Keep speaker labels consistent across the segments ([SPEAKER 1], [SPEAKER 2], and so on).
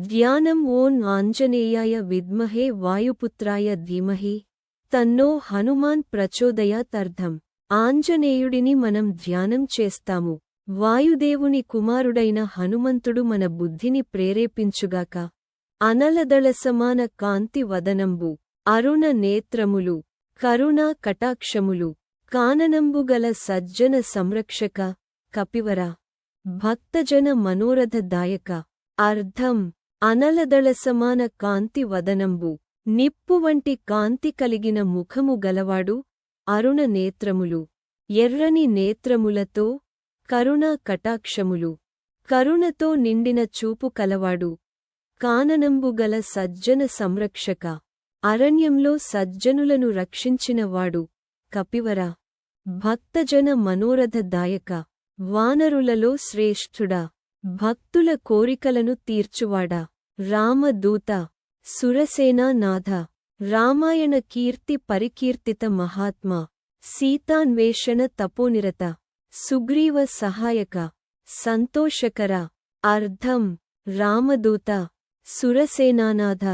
[SPEAKER 1] ధ్యానం ఓన్ ఆంజనేయాయ విద్మహే వాయుపుత్రాయ ధీమహి. తన్నో హనుమాన్ ప్రచోదయాతర్థం ఆంజనేయుడిని మనం ధ్యానం చేస్తాము. వాయుదేవుని కుమారుడైన హనుమంతుడు మన బుద్ధిని ప్రేరేపించుగాక. అనలదళ సమాన కాంతి వదనంబు. అరుణ నేత్రములు. కరుణా కటాక్షములు. కాననంబుగల సజ్జన సంరక్షక. కపివర. భక్తజన మనోరథదాయక. అర్థం అనలదళ సమాన కాంతి వదనంబు. నిప్పు వంటి కాంతి కలిగిన ముఖము గలవాడు అరుణ నేత్రములు. ఎర్రని నేత్రములతో కరుణా కటాక్షములు. కరుణతో నిండిన చూపు కలవాడు. కాననంబుగల సజ్జన సంరక్షక. అరణ్యంలో సజ్జనులను రక్షించినవాడు కపివర. భక్తజన మనోరథదాయక వానరులలో శ్రేష్ఠుడా. భక్తుల కోరికలను తీర్చువాడా? రామదూత సురసేనానాథ రామాయణ కీర్తి పరికీర్తిత మహాత్మా సీతాన్వేషణ తపోనిరత సుగ్రీవ సహాయక సంతోషకర అర్థం రామదూత సురసేనానాథ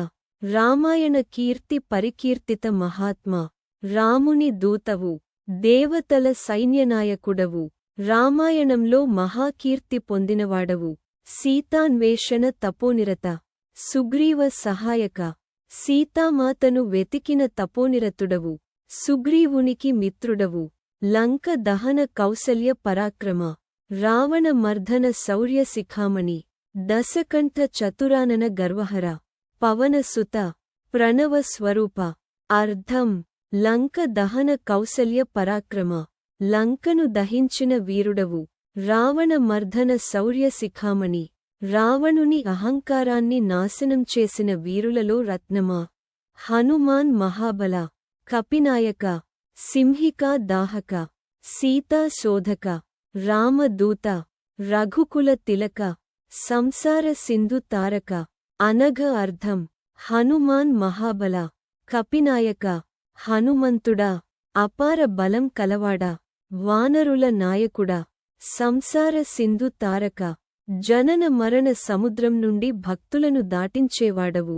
[SPEAKER 1] రామాయణ కీర్తి పరికీర్తిత మహాత్మా రాముని దూతవు దేవతల సైన్యనాయకుడవు. రామాయణంలో మహాకీర్తి పొందినవాడవు. సీతాన్వేషణ తపోనిరత. సుగ్రీవ సహాయక. సీతామాతను వెతికిన తపోనిరతుడవు. సుగ్రీవునికి మిత్రుడవు. లంక దహన కౌసల్య పరాక్రమ. రావణ మర్ధన శౌర్య శిఖామణి. దశకంఠ చతురానన గర్వహర. పవనసుత ప్రణవ స్వరూప. అర్ధం. లంక దహన కౌసల్య పరాక్రమ. లంకను దహించిన వీరుడవు. రావణ మర్ధన శౌర్య శిఖామణి. రావణుని అహంకారాన్ని నాశనం చేసిన వీరులలో రత్నమా? హనుమాన్ మహాబల. కపినాయక. సింహికా దాహక. సీతా శోధక. రామదూత. రఘుకుల తిలక. సంసార సింధు తారక. అనఘ అర్థం హనుమాన్ మహాబల. కపినాయక. హనుమంతుడా. అపార బలం కలవాడా? వానరుల నాయకుడా సంసార సింధు తారక జనన మరణ సముద్రం నుండి భక్తులను దాటించేవాడవు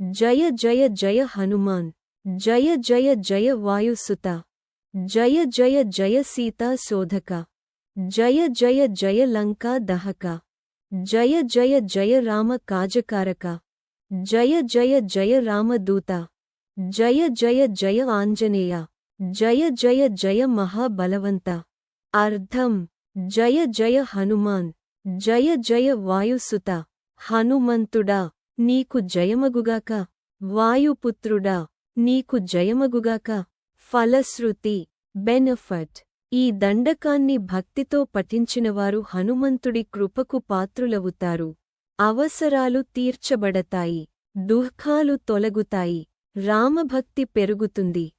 [SPEAKER 1] జయ జయ జయ హనుమాన్ జయ జయ జయ వాయుసుత జయ జయ జయ సీతా శోధక జయ జయ జయ లంకా దహక జయ జయ జయ రామ కాజకారక జయ జయ జయ రామదూత జయ జయ జయ ఆంజనేయ జయ జయ జయ మహాబలవంత. అర్థం జయ జయ హనుమాన్. జయ జయ వాయుసుత. హనుమంతుడా నీకు జయమగుగాక. వాయుపుత్రుడా నీకు జయమగుగాక. ఫలశ్రుతి. బెనఫట్. ఈ దండకాన్ని భక్తితో పఠించినవారు హనుమంతుడి కృపకు పాత్రులవుతారు. అవసరాలు తీర్చబడతాయి. దుఃఖాలు తొలగుతాయి. రామభక్తి పెరుగుతుంది.